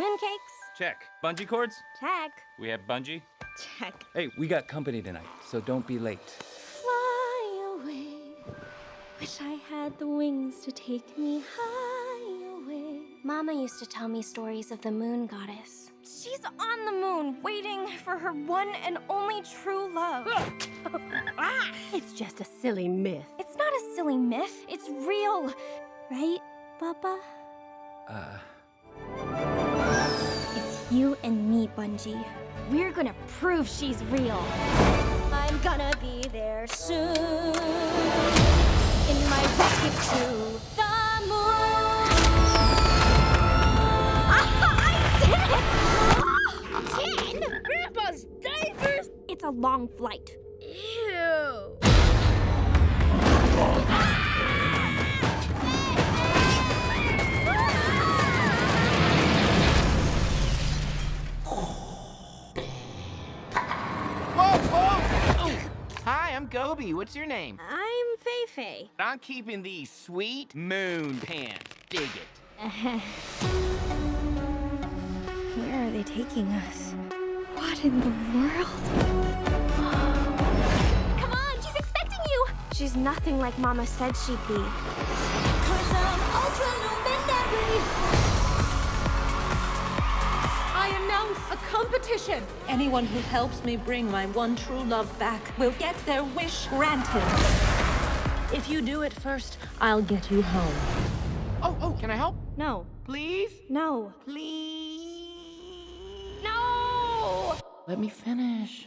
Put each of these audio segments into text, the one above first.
Mooncakes? Check. Bungee cords? Check. We have bungee. Check. Hey, we got company tonight, so don't be late. Fly away. Wish I had the wings to take me high away. Mama used to tell me stories of the moon goddess. She's on the moon, waiting for her one and only true love. ah! It's just a silly myth. It's not a silly myth. It's real. Right, Papa? Uh, It's you and me, Bungie. We're gonna prove she's real. I'm gonna be there soon. In my rocket to the moon. I did it! Grandpa's diapers! It's a long flight. Hi, I'm Gobi. What's your name? I'm Fei Fei. I'm keeping these sweet moon pants. Dig it. Where are they taking us? What in the world? Come on, she's expecting you! She's nothing like Mama said she'd be. Competition. Anyone who helps me bring my one true love back will get their wish granted. If you do it first, I'll get you home. Oh, oh, can I help? No, Please? no, Please? no! Let me finish.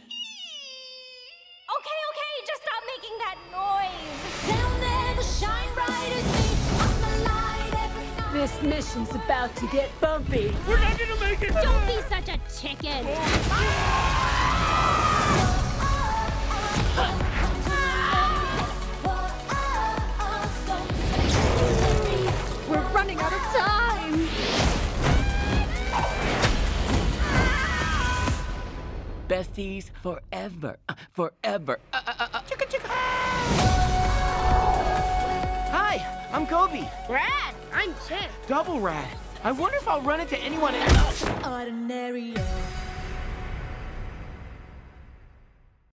Okay, okay, just stop making that noise. They'll never shine bright as me. I'm a light every night. This mission's about to get bumpy. Don't be such a chicken. We're running out of time. Besties forever. Uh, forever. Uh, uh, uh, uh. Chicka, chicka. Hi, I'm Gobi. Brad, I'm Chen. Double rad. I wonder if I'll run into anyone else. Ordinary.